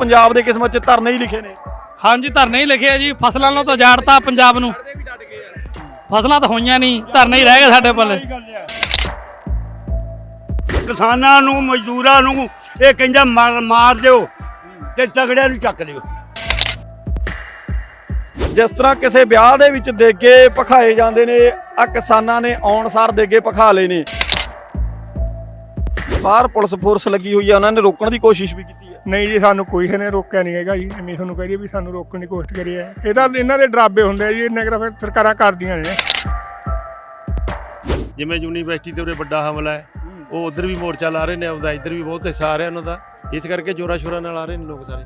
ਪੰਜਾਬ ਦੇ ਕਿਸਮਤ 'ਚ ਧਰਨੇ ਹੀ ਲਿਖੇ ਨੇ। ਹਾਂਜੀ ਧਰਨੇ ਹੀ ਲਿਖਿਆ ਜੀ। ਫਸਲਾਂ ਨੂੰ ਤਾਂ ਜਾੜਤਾ ਪੰਜਾਬ ਨੂੰ। ਫਸਲਾਂ ਤਾਂ ਹੋਈਆਂ ਨਹੀਂ ਧਰਨੇ ਹੀ ਰਹਿ ਗਏ ਸਾਡੇ ਪੱਲੇ ਕਿਸਾਨਾਂ ਨੂੰ ਮਜ਼ਦੂਰਾਂ ਨੂੰ ਇਹ ਕਹਿੰਦਾ ਮਾਰ ਮਾਰ ਦਿਓ ਤੇ ਤਗੜਿਆਂ ਨੂੰ ਚੱਕ ਦਿਓ। ਜਿਸ ਤਰ੍ਹਾਂ ਕਿਸੇ ਵਿਆਹ ਦੇ ਵਿੱਚ ਦੇਗੇ ਪਖਾਏ ਜਾਂਦੇ ਨੇ ਆ ਕਿਸਾਨਾਂ ਨੇ ਆਉਣ ਸਾਰ ਦੇਗੇ ਪਖਾ ਲਏ ਨੇ। ਬਾਹਰ ਪੁਲਿਸ ਫੋਰਸ ਲੱਗੀ ਹੋਈ ਆ ਉਹਨਾਂ ਨੇ ਰੋਕਣ ਦੀ ਕੋਸ਼ਿਸ਼ ਵੀ ਕੀਤੀ ਨਹੀਂ ਜੀ ਸਾਨੂੰ ਕੋਈ ਨੇ ਰੋਕਿਆ ਨਹੀਂ ਹੈਗਾ ਜੀ। ਐਵੇਂ ਤੁਹਾਨੂੰ ਕਹੀਏ ਵੀ ਸਾਨੂੰ ਰੋਕਣ ਦੀ ਕੋਸ਼ਿਸ਼ ਕਰੀ ਹੈ। ਇਹ ਤਾਂ ਇਹਨਾਂ ਦੇ ਡਰਾਬੇ ਹੁੰਦੇ ਆ ਜੀ ਇਹਨਾਂ ਕਿਹੜਾ ਫਿਰ ਸਰਕਾਰਾਂ ਕਰਦੀਆਂ ਨੇ। ਜਿਵੇਂ ਯੂਨੀਵਰਸਿਟੀ ਤੇ ਉਰੇ ਵੱਡਾ ਹਮਲਾ ਹੈ ਉਹ ਉਧਰ ਵੀ ਮੋਰਚਾ ਲਾ ਰਹੇ ਨੇ ਆਪਦਾ ਇੱਧਰ ਵੀ ਬਹੁਤ ਹਿੱਸਾ ਆ ਰਿਹਾ ਉਹਨਾਂ ਦਾ। ਇਸ ਕਰਕੇ ਜੋਰਾ ਸ਼ੋਰਾ ਨਾਲ ਆ ਰਹੇ ਨੇ ਲੋਕ ਸਾਰੇ।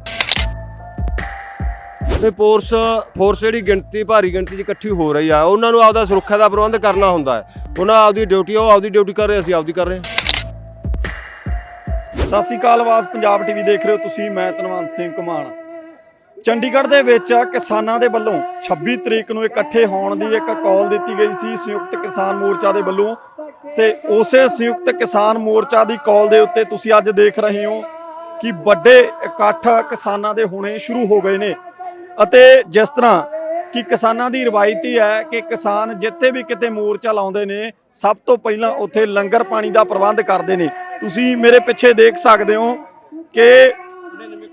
ਤੇ ਫੋਰਸ ਫੋਰਸ ਜਿਹੜੀ ਗਿਣਤੀ ਭਾਰੀ ਗਿਣਤੀ 'ਚ ਇਕੱਠੀ ਹੋ ਰਹੀ ਆ ਉਹਨਾਂ ਨੂੰ ਆਪਦਾ ਸੁਰੱਖਿਆ ਦਾ ਪ੍ਰਬੰਧ ਕਰਨਾ ਹੁੰਦਾ ਹੈ। ਉਹਨਾਂ ਆਪਦੀ ਡਿਊਟੀ ਉਹ ਆਪਦੀ ਡਿਊਟੀ ਕਰ ਰਹੇ ਅਸੀਂ ਆਪਦੀ ਕਰ ਰਹੇ ਹਾਂ। ਸਤਿ ਸ਼੍ਰੀ ਅਕਾਲ ਆਵਾਜ਼ ਪੰਜਾਬ ਟੀਵੀ ਦੇਖ ਰਹੇ ਹੋ ਤੁਸੀਂ, ਮੈਂ ਤਨਵੰਤ ਸਿੰਘ ਕੁਮਾਨ ਚੰਡੀਗੜ੍ਹ ਦੇ ਵਿੱਚ ਕਿਸਾਨਾਂ ਦੇ ਵੱਲੋਂ 26 ਤਰੀਕ ਨੂੰ ਇਕੱਠੇ ਹੋਣ ਦੀ ਇੱਕ ਕਾਲ ਦਿੱਤੀ ਗਈ ਸੀ, ਸੰਯੁਕਤ ਕਿਸਾਨ ਮੋਰਚਾ ਦੇ ਵੱਲੋਂ। ਤੇ ਉਸੇ ਸੰਯੁਕਤ ਕਿਸਾਨ ਮੋਰਚਾ ਦੀ ਕਾਲ ਦੇ ਉੱਤੇ ਤੁਸੀਂ ਅੱਜ ਦੇਖ ਰਹੇ ਹੋ ਕਿ ਵੱਡੇ ਇਕੱਠ ਕਿਸਾਨਾਂ ਦੇ ਹੋਣੇ ਸ਼ੁਰੂ ਹੋ ਗਏ ਨੇ। ਅਤੇ ਜਿਸ ਤਰ੍ਹਾਂ ਕਿ ਕਿਸਾਨਾਂ ਦੀ ਰਵਾਇਤੀ ਹੈ ਕਿ ਕਿਸਾਨ ਜਿੱਥੇ ਵੀ ਕਿਤੇ ਮੋਰਚਾ ਲਾਉਂਦੇ ਨੇ, ਸਭ ਤੋਂ ਪਹਿਲਾਂ ਉੱਥੇ ਲੰਗਰ ਪਾਣੀ ਦਾ ਪ੍ਰਬੰਧ ਕਰਦੇ ਨੇ। ਤੁਸੀਂ ਮੇਰੇ ਪਿੱਛੇ ਦੇਖ ਸਕਦੇ ਹੋ ਕਿ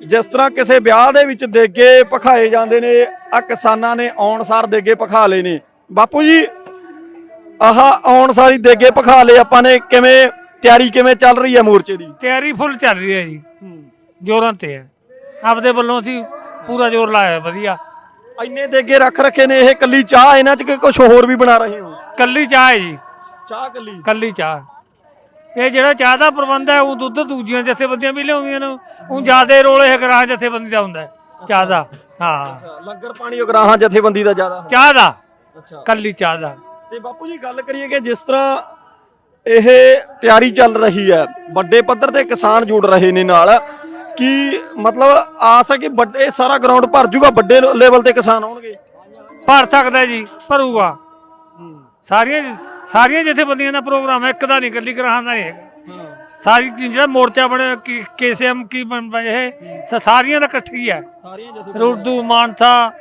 ਜਿਸ ਤਰ੍ਹਾਂ ਕਿਸੇ ਵਿਆਹ ਦੇ ਵਿੱਚ ਦੇਗੇ ਪਖਾਏ ਜਾਂਦੇ ਨੇ ਆ ਕਿਸਾਨਾਂ ਨੇ ਆਉਣ ਸਾਰ ਦੇਗੇ ਪਖਾ ਲਏ ਨੇ। ਬਾਪੂ ਜੀ, ਆਹ ਆਉਣ ਸਾਰੀ ਦੇਗੇ ਪਖਾ ਲਏ ਆਪਾਂ ਨੇ, ਕਿਵੇਂ ਤਿਆਰੀ ਕਿਵੇਂ ਚੱਲ ਰਹੀ ਹੈ ਮੋਰਚੇ ਦੀ? ਤਿਆਰੀ ਫੁੱਲ ਚੱਲ ਰਹੀ ਹੈ ਜੀ। ਜੋਰਾਂ ਤੇ ਹੈ। ਆਪਦੇ ਵੱਲੋਂ ਅਸੀਂ ਪੂਰਾ ਜ਼ੋਰ ਲਾਇਆ ਵਧੀਆ। ਇੰਨੇ ਦੇਗੇ ਰੱਖ ਰੱਖੇ ਨੇ ਇਹ ਕੱਲੀ ਚਾਹ ਇਹਨਾਂ ਚ ਕਿ ਕੁਝ ਹੋਰ ਵੀ ਬਣਾ ਰਹੇ ਹੋ? ਕੱਲੀ ਚਾਹ ਹੈ ਜੀ। ਚਾਹ ਕੱਲੀ ਕੱਲੀ ਚਾਹ। ਇਹ ਜਿਹੜਾ ਚਾਹ ਦਾ ਪ੍ਰਬੰਧ ਹੈ ਉਹ ਦੁੱਧ ਦੂਜੀਆਂ ਜਥੇਬੰਦੀਆਂ ਵੀ ਲਿਆਉਂਦੀਆਂ ਨੇ। ਉਹ ਜਿਆਦੇ ਰੋਲੇ ਹੈ ਗਰਾਹ ਜਥੇਬੰਦੀ ਦਾ ਹੁੰਦਾ ਚਾਹ ਦਾ। ਹਾਂ। ਲੰਗਰ ਪਾਣੀ ਉਗਰਾਹਾਂ ਜਥੇਬੰਦੀ ਦਾ ਜ਼ਿਆਦਾ ਚਾਹ ਦਾ। ਅੱਛਾ। ਕੱਲੀ ਚਾਹ ਦਾ। ਤੇ ਬਾਪੂ ਜੀ ਗੱਲ ਕਰੀਏ ਕਿ ਜਿਸ ਤਰ੍ਹਾਂ ਇਹ ਤਿਆਰੀ ਚੱਲ ਰਹੀ ਹੈ ਵੱਡੇ ਪੱਧਰ ਤੇ ਕਿਸਾਨ ਜੁੜ ਰਹੇ ਨੇ ਨਾਲ। ਕੀ ਮਤਲਬ ਆਸ ਹੈ ਕਿ ਵੱਡੇ ਸਾਰਾ ਗਰਾਊਂਡ ਭਰ ਜੂਗਾ ਵੱਡੇ ਲੈਵਲ ਤੇ ਕਿਸਾਨ ਆਉਣਗੇ? ਭਰ ਸਕਦਾ ਜੀ ਭਰੂਗਾ। ਸਾਰੀਆਂ ਸਾਰੀਆਂ ਜਥੇਬੰਦੀਆਂ ਦਾ ਪ੍ਰੋਗਰਾਮ ਹੈ ਇੱਕ ਦਾ ਨਹੀਂ ਕੱਲੀ ਗਰਾਹਾਂ ਦਾ ਨਹੀਂ ਹੈਗਾ। ਸਾਰੀ ਜਿਹੜਾ ਮੋਰਚਾ ਬਣੇ ਕੇਸੀਐਮ ਕੀ ਬਣ ਇਹ ਸ- ਸਾਰੀਆਂ ਦਾ ਇਕੱਠੀ ਹੈ। ਸਾਰੀਆਂ ਰੁਰਦੂ ਮਾਨਸਾ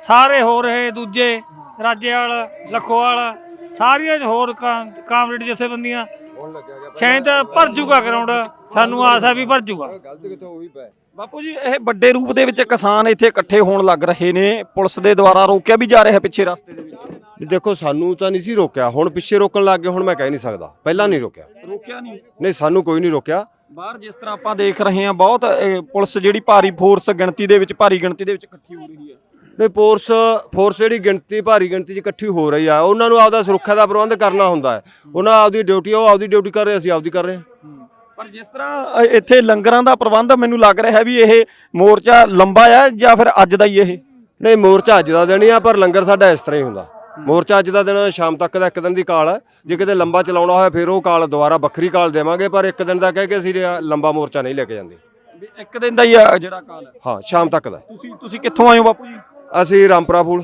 ਸਾਰੇ ਹੋ ਰਹੇ ਦੂਜੇ ਰਾਜੇਵਾਲ ਲਖੋਵਾਲ ਸਾਰੀਆਂ 'ਚ ਹੋਰ ਕਾਂ- ਕਾਮਰੇਡ ਜਥੇਬੰਦੀਆਂ। ਸ਼ਾਇਦ ਭਰ ਜੂਗਾ ਗਰਾਊਂਡ ਸਾਨੂੰ ਆਸ ਹੈ ਵੀ ਭਰ ਜੂਗਾ। ਗਲਤ ਕਿਤੇ ਉਹ ਵੀ ਪੈ ਬਾਪੂ ਜੀ ਇਹ ਵੱਡੇ ਰੂਪ ਦੇ ਵਿੱਚ ਕਿਸਾਨ ਇੱਥੇ ਇਕੱਠੇ ਹੋਣ ਲੱਗ ਰਹੇ ਨੇ। ਪੁਲਿਸ ਦੇ ਦੁਆਰਾ ਰੋਕਿਆ ਵੀ ਜਾ ਰਿਹਾ ਪਿੱਛੇ ਰਸਤੇ ਦੇ ਵਿੱਚ। ਵੀ ਦੇਖੋ ਸਾਨੂੰ ਤਾਂ ਨਹੀਂ ਸੀ ਰੋਕਿਆ। ਹੁਣ ਪਿੱਛੇ ਰੋਕਣ ਲੱਗ ਗਏ ਹੁਣ ਮੈਂ ਕਹਿ ਨਹੀਂ ਸਕਦਾ। ਪਹਿਲਾਂ ਨਹੀਂ ਰੋਕਿਆ। ਰੋਕਿਆ ਨਹੀਂ। ਨਹੀਂ ਸਾਨੂੰ ਕੋਈ ਨਹੀਂ ਰੋਕਿਆ। ਬਾਹਰ ਜਿਸ ਤਰ੍ਹਾਂ ਆਪਾਂ ਦੇਖ ਰਹੇ ਹਾਂ ਬਹੁਤ ਇਹ, ਪੁਲਿਸ ਜਿਹੜੀ ਭਾਰੀ ਫੋਰਸ ਗਿਣਤੀ ਦੇ ਵਿੱਚ ਭਾਰੀ ਗਿਣਤੀ ਦੇ ਵਿੱਚ ਇਕੱਠੀ ਹੋ ਰਹੀ ਹੈ। ਨਹੀਂ ਫੋਰਸ ਫੋਰਸ ਜਿਹੜੀ ਗਿਣਤੀ ਭਾਰੀ ਗਿਣਤੀ 'ਚ ਇਕੱਠੀ ਹੋ ਰਹੀ ਆ। ਉਹਨਾਂ ਨੂੰ ਆਪਦਾ ਸੁਰੱਖਿਆ ਦਾ ਪ੍ਰਬੰਧ ਕਰਨਾ ਹੁੰਦਾ ਹੈ। ਉਹਨਾਂ ਆਪਦੀ ਡਿਊਟੀ ਉਹ ਆਪਦੀ ਡਿਊਟੀ ਕਰ ਰਹੇ ਅਸੀਂ ਆਪਦੀ ਕਰ ਰਹੇ ਹਾਂ। ਪਰ ਜਿਸ ਤਰ੍ਹਾਂ ਇੱਥੇ ਲੰਗਰਾਂ ਦਾ ਪ੍ਰਬੰਧ ਮੈਨੂੰ ਲੱਗ ਰਿਹਾ ਹੈ ਵੀ ਇਹ ਮੋਰਚਾ ਲੰਬਾ ਹੈ ਜਾਂ ਫਿਰ ਅੱਜ ਦਾ ਹੀ ਇਹ? ਨਹੀਂ ਮੋਰਚਾ ਅੱਜ ਦਾ ਦਿਨ ਹੀ ਆ ਪਰ ਲੰਗਰ ਸਾਡਾ ਇਸ ਤਰ੍ਹਾਂ ਹੀ ਹੁੰਦਾ। ਮੋਰਚਾ ਅੱਜ ਦਾ ਦਿਨ ਸ਼ਾਮ ਤੱਕ ਦਾ ਇੱਕ ਦਿਨ ਦੀ ਕਾਲ ਹੈ। ਜੇ ਕਿਤੇ ਲੰਬਾ ਚਲਾਉਣਾ ਹੋਇਆ ਫਿਰ ਉਹ ਕਾਲ ਦੁਬਾਰਾ ਵੱਖਰੀ ਕਾਲ ਦੇਵਾਂਗੇ ਪਰ ਇੱਕ ਦਿਨ ਦਾ ਕਹਿ ਕੇ ਅਸੀਂ ਲੰਬਾ ਮੋਰਚਾ ਨਹੀਂ ਲੈ ਕੇ ਜਾਂਦੇ। ਵੀ ਇੱਕ ਦਿਨ ਦਾ ਹੀ ਆ ਜਿਹੜਾ ਕਾਲ ਹੈ? ਹਾਂ ਸ਼ਾਮ ਤੱਕ ਦਾ। ਤੁਸੀਂ ਤੁਸੀਂ ਕਿੱਥੋਂ ਆਏ ਹੋ ਬਾਪੂ ਜੀ? ਅਸੀਂ ਰਾਮਪੁਰਾ ਫੂਲ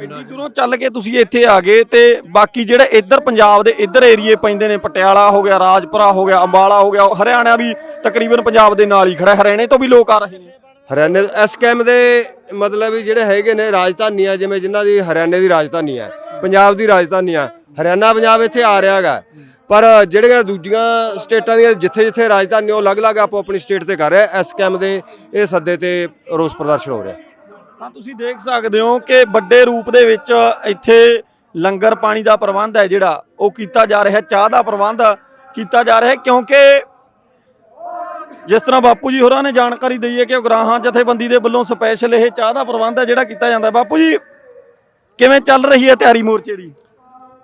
ਇੰਨੀ ਦੂਰੋਂ ਚੱਲ ਕੇ ਤੁਸੀਂ ਇੱਥੇ ਆ ਗਏ ਤੇ ਬਾਕੀ ਜਿਹੜੇ ਇੱਧਰ ਪੰਜਾਬ ਦੇ ਇੱਧਰ ਏਰੀਏ ਪੈਂਦੇ ਨੇ ਪਟਿਆਲਾ ਹੋ ਗਿਆ ਰਾਜਪੁਰਾ ਹੋ ਗਿਆ ਅੰਬਾਲਾ ਹੋ ਗਿਆ ਹਰਿਆਣਾ ਵੀ ਤਕਰੀਬਨ ਪੰਜਾਬ ਦੇ ਨਾਲ ਹੀ ਖੜਾ ਹੈ। ਹਰਿਆਣੇ ਤੋਂ ਵੀ ਲੋਕ ਆ ਰਹੇ ਨੇ। ਹਰਿਆਣੇ ਇਸ ਕੈਮ ਦੇ ਮਤਲਬ ਵੀ ਜਿਹੜੇ ਹੈਗੇ ਨੇ ਰਾਜਧਾਨੀਆਂ ਜਿਵੇਂ ਜਿਨ੍ਹਾਂ ਦੀ ਹਰਿਆਣੇ ਦੀ ਰਾਜਧਾਨੀ ਹੈ ਪੰਜਾਬ ਦੀ ਰਾਜਧਾਨੀ ਹੈ ਹਰਿਆਣਾ ਪੰਜਾਬ ਇੱਥੇ ਆ ਰਿਹਾ ਹੈਗਾ। ਪਰ ਜਿਹੜੀਆਂ ਦੂਜੀਆਂ ਸਟੇਟਾਂ ਦੀਆਂ ਜਿੱਥੇ ਜਿੱਥੇ ਰਾਜਧਾਨੀ ਉਹ ਅਲੱਗ-ਅਲੱਗ ਆਪੋ ਆਪਣੀ ਸਟੇਟ ਤੇ ਕਰ ਰਿਹਾ ਇਸ ਕੈਮ ਦੇ ਇਹ ਸੱਦੇ ਤੇ ਰੋਸ ਪ੍ਰਦਰਸ਼ਨ ਹੋ ਰਿਹਾ। ਤਾਂ ਤੁਸੀਂ ਦੇਖ ਸਕਦੇ ਹੋ ਕਿ ਵੱਡੇ ਰੂਪ ਦੇ ਵਿੱਚ ਇੱਥੇ ਲੰਗਰ ਪਾਣੀ ਦਾ ਪ੍ਰਬੰਧ ਹੈ ਜਿਹੜਾ, ਉਹ ਕੀਤਾ ਜਾ ਰਿਹਾ, ਚਾਹ ਦਾ ਪ੍ਰਬੰਧ ਕੀਤਾ ਜਾ ਰਿਹਾ, ਕਿਉਂਕਿ ਜਿਸ ਤਰ੍ਹਾਂ ਬਾਪੂ ਜੀ ਹੋਰਾਂ ਨੇ ਜਾਣਕਾਰੀ ਦਈ ਹੈ ਕਿ ਉਗਰਾਹਾਂ ਜਥੇਬੰਦੀ ਦੇ ਵੱਲੋਂ ਸਪੈਸ਼ਲ ਇਹ ਚਾਹ ਦਾ ਪ੍ਰਬੰਧ ਹੈ ਜਿਹੜਾ ਕੀਤਾ ਜਾਂਦਾ ਬਾਪੂ ਜੀ, ਕਿਵੇਂ ਚੱਲ ਰਹੀ ਹੈ ਤਿਆਰੀ ਮੋਰਚੇ ਦੀ?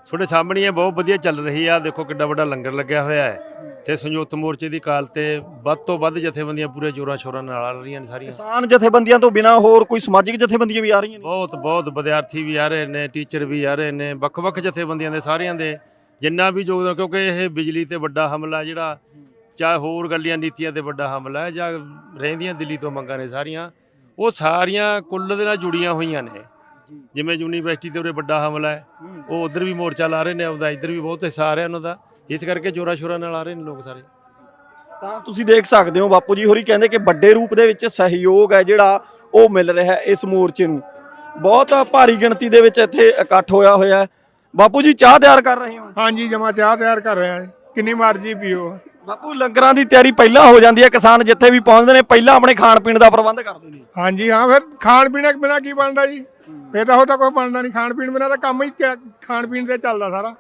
ਤੁਹਾਡੇ ਸਾਹਮਣੇ ਇਹ ਬਹੁਤ ਵਧੀਆ ਚੱਲ ਰਹੀ ਆ ਦੇਖੋ ਕਿੱਡਾ ਵੱਡਾ ਲੰਗਰ ਲੱਗਿਆ ਹੋਇਆ ਹੈ। ਤੇ ਸੰਯੁਕਤ ਮੋਰਚੇ ਦੀ ਕਾਲ ਤੇ ਵੱਧ ਤੋਂ ਵੱਧ ਜਥੇਬੰਦੀਆਂ ਪੂਰੇ ਜੋਰਾਂ ਸ਼ੋਰਾਂ ਨਾਲ ਆ ਰਹੀਆਂ ਨੇ ਸਾਰੀਆਂ। ਕਿਸਾਨ ਜਥੇਬੰਦੀਆਂ ਤੋਂ ਬਿਨਾ ਹੋਰ ਕੋਈ ਸਮਾਜਿਕ ਜਥੇਬੰਦੀਆਂ ਵੀ ਆ ਰਹੀਆਂ ਨੇ? ਬਹੁਤ ਬਹੁਤ ਵਿਦਿਆਰਥੀ ਵੀ ਆ ਰਹੇ ਨੇ ਟੀਚਰ ਵੀ ਆ ਰਹੇ ਨੇ ਵੱਖ-ਵੱਖ ਜਥੇਬੰਦੀਆਂ ਦੇ ਸਾਰਿਆਂ ਦੇ ਜਿੰਨਾ ਵੀ ਯੋਗਦਾਨ ਕਿਉਂਕਿ ਇਹ ਬਿਜਲੀ ਤੇ ਵੱਡਾ ਹਮਲਾ ਜਿਹੜਾ ਚਾਹੇ ਹੋਰ ਗੱਲੀਆਂ ਨੀਤੀਆਂ ਤੇ ਵੱਡਾ ਹਮਲਾ ਹੈ ਜਾਂ ਰਹਿੰਦੀਆਂ ਦਿੱਲੀ ਤੋਂ ਮੰਗਾਂ ਨੇ ਸਾਰੀਆਂ ਉਹ ਸਾਰੀਆਂ ਕੁੱਲ ਦੇ ਨਾਲ ਜੁੜੀਆਂ ਹੋਈਆਂ ਨੇ। ਜਿਵੇਂ ਯੂਨੀਵਰਸਿਟੀ ਤੇ ਉਰੇ ਵੱਡਾ ਹਮਲਾ ਹੈ ਉਹ ਉਧਰ ਵੀ ਮੋਰਚਾ ਲਾ ਰਹੇ ਨੇ ਆਪਦਾ ਇੱਧਰ ਵੀ ਬਹੁਤ ਹਿੱਸਾ ਆ ਰਿਹਾ ਉਹਨਾਂ ਦਾ। ਇਸ ਕਰਕੇ ਜੋਰਾ ਸ਼ੋਰਾ ਨਾਲ ਆ ਰਹੇ ਨੇ ਲੋਕ ਸਾਰੇ। ਤਾਂ ਤੁਸੀਂ ਦੇਖ ਸਕਦੇ ਹੋ ਬਾਪੂ ਜੀ ਹੋਰੀ ਕਹਿੰਦੇ ਕਿ ਵੱਡੇ ਰੂਪ ਦੇ ਵਿੱਚ ਸਹਿਯੋਗ ਹੈ ਜਿਹੜਾ ਉਹ ਮਿਲ ਰਿਹਾ ਹੈ ਇਸ ਮੋਰਚੇ ਨੂੰ। ਬਹੁਤ ਭਾਰੀ ਗਿਣਤੀ ਦੇ ਵਿੱਚ ਇੱਥੇ ਇਕੱਠ ਹੋਇਆ ਹੋਇਆ ਹੈ। ਬਾਪੂ ਜੀ ਚਾਹ ਤਿਆਰ ਕਰ ਰਹੇ ਹੋ? ਹਾਂਜੀ ਜਮਾ ਚਾਹ ਤਿਆਰ ਕਰ ਰਹੇ ਆ ਜੀ। ਕਿੰਨੀ ਮਰਜ਼ੀ ਪੀਓ। ਬਾਪੂ ਲੰਗਰਾਂ ਦੀ ਤਿਆਰੀ ਪਹਿਲਾਂ ਹੋ ਜਾਂਦੀ ਹੈ। ਕਿਸਾਨ ਜਿੱਥੇ ਵੀ ਪਹੁੰਚਦੇ ਨੇ ਪਹਿਲਾਂ ਆਪਣੇ ਖਾਣ ਪੀਣ ਦਾ ਪ੍ਰਬੰਧ ਕਰਦੇ ਨੇ। ਹਾਂਜੀ ਹਾਂ ਫਿਰ ਖਾਣ ਪੀਣ ਬਿਨਾ ਕੀ ਬਣਦਾ ਜੀ? ਫੇਰ ਤਾਂ ਉਹ ਤਾਂ ਕੋਈ ਬਣਦਾ ਨਹੀਂ। ਖਾਣ ਪੀਣ ਬਿਨਾ ਤਾਂ ਕੰਮ ਹੀ ਖਾਣ ਪੀਣ ਤੇ ਚੱਲਦਾ ਸਾਰਾ।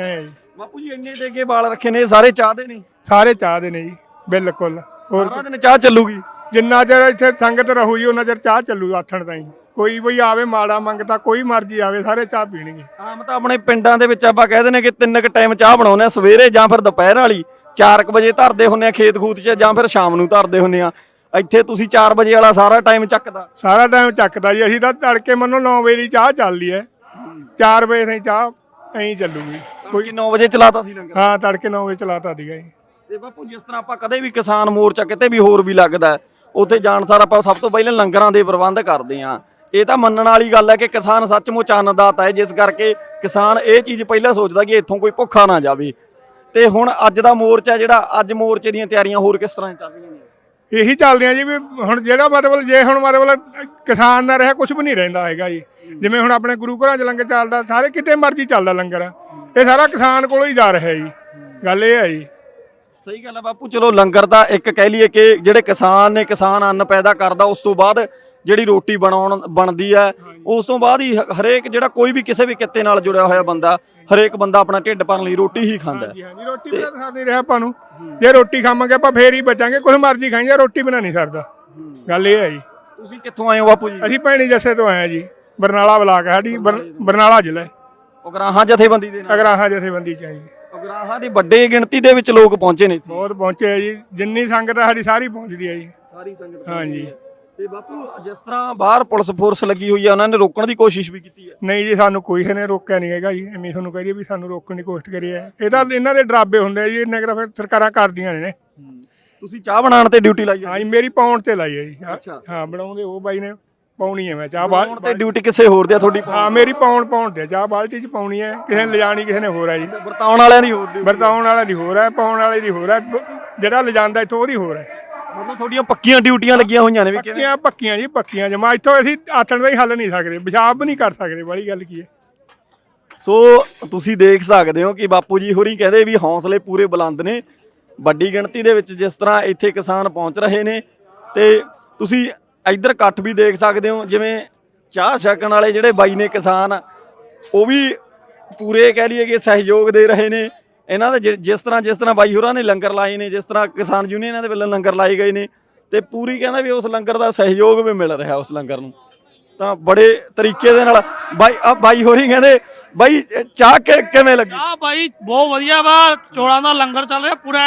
ਹੈ ਜੀ। ਬਾਪੂ ਜੀ ਇੰਨੇ ਦੇ ਕੇ ਵਾਲ ਰੱਖੇ ਨੇ ਇਹ ਸਾਰੇ ਚਾਹ ਦੇ ਨੇ। ਸਾਰੇ ਚਾਹ ਦੇ ਨੇ ਜੀ ਬਿਲਕੁਲ। ਹੋਰ ਸਾਰਾ ਦਿਨ ਚਾਹ ਚੱਲੂਗੀ? ਜਿੰਨਾ ਚਿਰ ਇੱਥੇ ਸੰਗਤ ਰਹੂ ਜੀ ਉਹਨਾਂ ਚਿਰ ਚਾਹ ਚੱਲੂ ਆਥਣ ਤਾਈਂ। ਕੋਈ ਵੀ ਆਵੇ ਮਾੜਾ ਮੰਗਤਾ ਕੋਈ ਮਰਜ਼ੀ ਆਵੇ ਸਾਰੇ ਚਾਹ ਪੀਣਗੇ। ਆਮ ਤਾਂ ਆਪਣੇ ਪਿੰਡਾਂ ਦੇ ਵਿੱਚ ਆਪਾਂ ਕਹਿ ਦਿੰਦੇ ਕਿ ਤਿੰਨ ਕ ਟਾਈਮ ਚਾਹ ਬਣਾਉਂਦੇ ਆ ਸਵੇਰੇ ਜਾਂ ਫਿਰ ਦੁਪਹਿਰ ਵਾਲੀ। 4 ਵਜੇ ਧਰਦੇ ਹੁੰਨੇ ਆ ਖੇਤ ਖੂਤ 'ਚ ਜਾਂ ਫਿਰ ਸ਼ਾਮ ਨੂੰ ਧਰਦੇ ਹੁੰਨੇ ਆ ਇੱਥੇ ਤੁਸੀਂ 4 ਵਜੇ ਵਾਲਾ ਸਾਰਾ ਟਾਈਮ ਚੱਕਦਾ। ਸਾਰਾ ਟਾਈਮ ਚੱਕਦਾ ਜੀ ਅਸੀਂ ਤਾਂ ਤੜਕੇ ਮੰਨੋ 9 ਵਜੇ ਦੀ ਚਾਹ ਚੱਲਦੀ ਹੈ। 4 ਵਜੇ ਤਾਈਂ ਚਾਹ ਐਂ ਚੱਲੂਗੀ। ਕੋਈ 9 ਵਜੇ ਚਲਾਤਾ ਸੀ ਲੰਗਰ? ਹਾਂ ਤੜਕੇ 9 ਵਜੇ ਚਲਾਤਾ ਦੀਗਾ ਜੀ ਤੇ ਬਾਪੂ ਜਿਸ ਤਰ੍ਹਾਂ ਆਪਾਂ ਕਦੇ ਵੀ ਕਿਸਾਨ ਮੋਰਚਾ ਕਿਤੇ ਵੀ ਹੋਰ ਵੀ ਲੱਗਦਾ ਉੱਥੇ ਜਾਣ ਸਾਰ ਆਪਾਂ ਸਭ ਤੋਂ ਪਹਿਲਾਂ ਲੰਗਰਾਂ ਦੇ ਪ੍ਰਬੰਧ ਕਰਦੇ ਆ ਇਹ ਤਾਂ ਮੰਨਣ ਵਾਲੀ ਗੱਲ ਹੈ ਕਿ ਕਿਸਾਨ ਸੱਚਮੁੱਚ ਅੰਨਦਾਤਾ ਹੈ ਜਿਸ ਕਰਕੇ ਕਿਸਾਨ ਇਹ ਚੀਜ਼ ਪਹਿਲਾਂ ਸੋਚਦਾ ਕਿ ਇੱਥੋਂ ਕੋਈ ਭੁੱਖਾ ਨਾ ਜਾਵੇ। ਤੇ ਹੁਣ ਅੱਜ ਦਾ ਮੋਰਚਾ ਜਿਹੜਾ ਅੱਜ ਮੋਰਚੇ ਦੀਆਂ ਤਿਆਰੀਆਂ ਹੋਰ ਕਿਸ ਤਰ੍ਹਾਂ ਚੱਲ ਰਹੀਆਂ ਇਹੀ ਚੱਲਦੇ ਆ ਜੀ ਵੀ ਹੁਣ ਜਿਹੜਾ ਮਤਲਬ ਜੇ ਹੁਣ ਮਤਲਬ ਕਿਸਾਨ ਨਾ ਰਿਹਾ ਕੁਝ ਵੀ ਨਹੀਂ ਰਹਿੰਦਾ ਹੈਗਾ ਜੀ। ਜਿਵੇਂ ਹੁਣ ਆਪਣੇ ਗੁਰੂ ਘਰਾਂ 'ਚ ਲੰਗਰ ਚੱਲਦਾ, ਸਾਰੇ ਕਿਤੇ ਮਰਜ਼ੀ ਚੱਲਦਾ ਲੰਗਰ। ਇਹ ਸਾਰਾ ਕਿਸਾਨ ਕੋਲੋਂ ਹੀ ਜਾ ਰਿਹਾ ਜੀ। ਗੱਲ ਇਹ ਹੈ ਜੀ। ਸਹੀ ਗੱਲ ਹੈ ਬਾਪੂ, ਚਲੋ ਲੰਗਰ ਦਾ ਇੱਕ ਕਹਿ ਲਈਏ ਕਿ ਜਿਹੜੇ ਕਿਸਾਨ ਨੇ ਕਿਸਾਨ ਅੰਨ ਪੈਦਾ ਕਰਦਾ, ਉਸ ਤੋਂ ਬਾਅਦ ਜਿਹੜੀ ਰੋਟੀ ਬਣਾਉਣ ਬਣਦੀ ਹੈ ਉਸ ਤੋਂ ਬਾਅਦ ਹੀ ਹ- ਹਰੇਕ ਜਿਹੜਾ ਕੋਈ ਵੀ ਕਿਸੇ ਵੀ ਕਿੱਤੇ ਨਾਲ ਜੁੜਿਆ ਹੋਇਆ ਬੰਦਾ ਹਰੇਕ ਬੰਦਾ ਆਪਣਾ ਢਿੱਡ ਭਰਨ ਲਈ ਰੋਟੀ ਹੀ ਖਾਂਦਾ ਹੈ। ਹਾਂਜੀ ਹਾਂਜੀ ਰੋਟੀ ਬਿਨਾਂ ਤਾਂ ਸਰ ਨਹੀਂ ਰਿਹਾ ਆਪਾਂ ਨੂੰ। ਜੇ ਰੋਟੀ ਖਾਵਾਂਗੇ ਆਪਾਂ ਫੇਰ ਹੀ ਬਚਾਂਗੇ ਕੁਝ ਮਰਜ਼ੀ ਖਾਈਏ ਰੋਟੀ ਬਿਨਾਂ ਨਹੀਂ ਸਰਦਾ। ਗੱਲ ਇਹ ਹੈ ਜੀ। ਤੁਸੀਂ ਕਿੱਥੋਂ ਆਏ ਹੋ ਬਾਪੂ ਜੀ? ਅਸੀਂ ਭੈਣੀ ਜੱਸੇ ਤੋਂ ਆਏ ਜੀ ਬਰਨਾਲਾ ਬਲਾਕ ਹੈ ਸਾਡੀ ਬਰ- ਬਰਨਾਲਾ ਜ਼ਿਲ੍ਹਾ ਹੈ। ਉਗਰਾਹਾਂ ਜਥੇਬੰਦੀ ਦੇ ਨਾਲ। ਅਗਰਾਹਾਂ ਜਥੇਬੰਦੀ ਚ ਆ ਜੀ। ਉਗਰਾਹਾਂ ਦੀ ਵੱਡੇ ਗਿਣਤੀ ਦੇ ਵਿੱਚ ਲੋਕ ਪਹੁੰਚੇ ਨੇ ਇੱਥੇ। ਬਹੁਤ ਪਹੁੰਚੇ ਆ ਜੀ ਜਿੰਨੀ ਸੰਗਤ ਹੈ ਸਾਡੀ ਸਾਰੀ ਪਹੁੰਚਦੀ ਹੈ ਜੀ। ਸਾਰੀ ਸੰਗਤ ਹਾਂਜੀ। ਤੇ ਬਾਪੂ ਜਿਸ ਤਰ੍ਹਾਂ ਬਾਹਰ ਪੁਲਿਸ ਫੋਰਸ ਲੱਗੀ ਹੋਈ ਹੈ ਉਹਨਾਂ ਨੇ ਰੋਕਣ ਦੀ ਕੋਸ਼ਿਸ਼ ਵੀ ਕੀਤੀ ਹੈ? ਨਹੀਂ ਜੀ ਸਾਨੂੰ ਕੋਈ ਨੇ ਰੋਕਿਆ ਨਹੀਂ ਹੈਗਾ ਜੀ। ਐਵੇਂ ਤੁਹਾਨੂੰ ਕਹੀਏ ਵੀ ਸਾਨੂੰ ਰੋਕਣ ਦੀ ਕੋਸ਼ਿਸ਼ ਕਰੀ ਹੈ। ਇਹ ਤਾਂ ਇਹਨਾਂ ਦੇ ਡਰਾਬੇ ਹੁੰਦੇ ਆ ਜੀ ਇੰਨੇ ਕੁ ਤਾਂ ਫਿਰ ਸਰਕਾਰਾਂ ਕਰਦੀਆਂ ਨੇ। ਤੁਸੀਂ ਚਾਹ ਬਣਾਉਣ ਤੇ ਡਿਊਟੀ ਲਾਈ ਹੈ ਹਾਂਜੀ ਮੇਰੀ ਪਾਉਣ ਤੇ ਲਾਈ ਹੈ ਜੀ। ਹਾਂ- ਬਣਾਉਂਦੇ ਉਹ ਬਾਈ ਨੇ ਪਾਉਣੀ ਹੈ ਮੈਂ ਚਾਹ ਬਾਲ ਤੇ ਡਿਊਟੀ ਕਿਸੇ ਹੋਰ ਦੀ ਆ ਤੁਹਾਡੀ ਹਾਂ ਮੇਰੀ ਪਾਉਣ ਪਾਉਣ ਤੇ ਚਾਹ ਬਾਲਟੀ ਚ ਪਾਉਣੀ ਹੈ। ਕਿਸੇ ਨੇ ਲਿਜਾਣੀ ਕਿਸੇ ਨੇ ਹੋਰ ਹੈ ਜੀ। ਵਰਤਾਉਣ ਵਾਲਿਆਂ ਦੀ ਹੋਰ ਵਰਤਾਉਣ ਵਾਲਾ ਦੀ ਹੋਰ ਹੈ ਪਾਉਣ ਵਾਲੇ ਦੀ ਹੋਰ ਹੈ ਜਿਹੜਾ ਲਿਜਾਂਦਾ ਇੱਥੋਂ ਉਹਦੀ ਹੋਰ ਹੈ। ਮਤਲਬ ਤੁਹਾਡੀਆਂ ਪੱਕੀਆਂ ਡਿਊਟੀਆਂ ਲੱਗੀਆਂ ਹੋਈਆਂ ਨੇ ਵੀ ਕਿਵੇਂ? ਪੱਕੀਆਂ ਪੱਕੀਆਂ ਜੀ ਪੱਕੀਆਂ ਜਮਾ ਇੱਥੋਂ ਅਸੀਂ ਆਥਣ ਦਾ ਹੀ ਹੱਲ ਨਹੀਂ ਸਕਦੇ। ਪਿਸ਼ਾਬ ਵੀ ਨਹੀਂ ਕਰ ਸਕਦੇ ਵਾਲੀ ਗੱਲ ਕੀ ਹੈ? ਸੋ ਤੁਸੀਂ ਦੇਖ ਸਕਦੇ ਹੋ ਕਿ ਬਾਪੂ ਜੀ ਹੋਰੀ ਕਹਿੰਦੇ ਵੀ ਹੌਸਲੇ ਪੂਰੇ ਬੁਲੰਦ ਨੇ। ਵੱਡੀ ਗਿਣਤੀ ਦੇ ਵਿੱਚ ਜਿਸ ਤਰ੍ਹਾਂ ਇੱਥੇ ਕਿਸਾਨ ਪਹੁੰਚ ਰਹੇ ਨੇ। ਤੇ ਤੁਸੀਂ ਇੱਧਰ ਇਕੱਠ ਵੀ ਦੇਖ ਸਕਦੇ ਹੋ ਜਿਵੇਂ ਚਾਹ ਛਕਣ ਵਾਲੇ ਜਿਹੜੇ ਬਾਈ ਨੇ ਕਿਸਾਨ ਉਹ ਵੀ ਪੂਰੇ ਕਹਿ ਲਈਏ ਕਿ ਸਹਿਯੋਗ ਦੇ ਰਹੇ ਨੇ। ਇਹਨਾਂ ਦੇ ਜਿ- ਜਿਸ ਤਰ੍ਹਾਂ ਜਿਸ ਤਰ੍ਹਾਂ ਬਾਈ ਹੋਰਾਂ ਨੇ ਲੰਗਰ ਲਾਏ ਨੇ ਜਿਸ ਤਰ੍ਹਾਂ ਕਿਸਾਨ ਯੂਨੀਅਨਾਂ ਦੇ ਵੱਲੋਂ ਲੰਗਰ ਲਾਏ ਗਏ ਨੇ ਤੇ ਪੂਰੀ ਕਹਿੰਦਾ ਵੀ ਉਸ ਲੰਗਰ ਦਾ ਸਹਿਯੋਗ ਵੀ ਮਿਲ ਰਿਹਾ ਉਸ ਲੰਗਰ ਨੂੰ। ਤਾਂ ਬੜੇ ਤਰੀਕੇ ਦੇ ਨਾਲ ਬਾਈ ਆ ਬਾਈ ਹੋਰੀ ਕਹਿੰਦੇ ਬਾਈ ਚਾਹ ਕਿ- ਕਿਵੇਂ ਲੱਗੀ? ਆ ਭਾਈ ਬਹੁਤ ਵਧੀਆ ਵਾ ਚੋਲਾਂ ਦਾ ਲੰਗਰ ਚੱਲ ਰਿਹਾ ਪੂਰਾ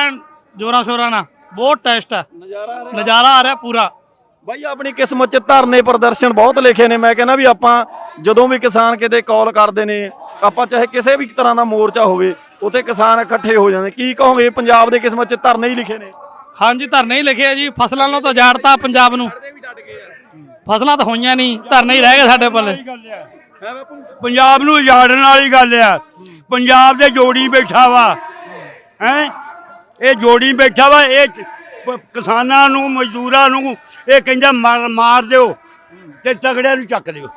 ਜੋਰਾਂ ਸ਼ੋਰਾਂ ਨਾਲ ਬਹੁਤ ਟੇਸਟ ਹੈ ਨਜ਼ਾਰਾ ਆ ਨਜ਼ਾਰਾ ਆ ਰਿਹਾ ਪੂਰਾ। ਬਾਈ ਆਪਣੀ ਕਿਸਮਤ 'ਚ ਧਰਨੇ ਪ੍ਰਦਰਸ਼ਨ ਬਹੁਤ ਲਿਖੇ ਨੇ ਮੈਂ ਕਹਿੰਦਾ ਵੀ ਆਪਾਂ ਜਦੋਂ ਵੀ ਕਿਸਾਨ ਕਿਤੇ ਕਾਲ ਕਰਦੇ ਨੇ ਆਪਾਂ ਚਾਹੇ ਕਿਸੇ ਵੀ ਤਰ੍ਹਾਂ ਦਾ ਮੋਰਚਾ ਹੋਵੇ ਉੱਥੇ ਕਿਸਾਨ ਇਕੱਠੇ ਹੋ ਜਾਂਦੇ। ਕੀ ਕਹੋਗੇ ਪੰਜਾਬ ਦੇ ਕਿਸਮਤ 'ਚ ਧਰਨੇ ਹੀ ਲਿਖੇ ਨੇ? ਹਾਂਜੀ ਧਰਨੇ ਹੀ ਲਿਖਿਆ ਜੀ। ਫਸਲਾਂ ਨੂੰ ਤਾਂ ਜਾੜਤਾ ਪੰਜਾਬ ਨੂੰ। ਫਸਲਾਂ ਤਾਂ ਹੋਈਆਂ ਨਹੀਂ ਧਰਨੇ ਹੀ ਰਹਿ ਗਏ ਸਾਡੇ ਪੱਲੇ। ਪੰਜਾਬ ਨੂੰ ਉਜਾੜਨ ਵਾਲੀ ਗੱਲ ਆ। ਪੰਜਾਬ ਦੇ ਜੋੜੀ ਬੈਠਾ ਵਾ। ਹੈ? ਇਹ ਜੋੜੀ ਬੈਠਾ ਵਾ ਇਹ ਕਿਸਾਨਾਂ ਨੂੰ ਮਜ਼ਦੂਰਾਂ ਨੂੰ ਇਹ ਕਹਿੰਦਾ ਮਾਰ ਮਾਰ ਦਿਓ ਤੇ ਤਗੜਿਆਂ ਨੂੰ ਚੱਕ ਦਿਓ।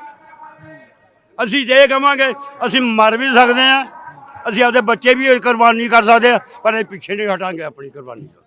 ਅਸੀਂ ਜੇ ਕਵਾਂਗੇ ਅਸੀਂ ਮਰ ਵੀ ਸਕਦੇ ਆ ਅਸੀਂ ਆਪਦੇ ਬੱਚੇ ਵੀ ਕੁਰਬਾਨੀ ਕਰ ਸਕਦੇ ਆ ਪਰ ਇਹ ਪਿੱਛੇ ਨਹੀਂ ਹਟਾਂਗੇ, ਆਪਣੀ ਕੁਰਬਾਨੀ ਤੋਂ।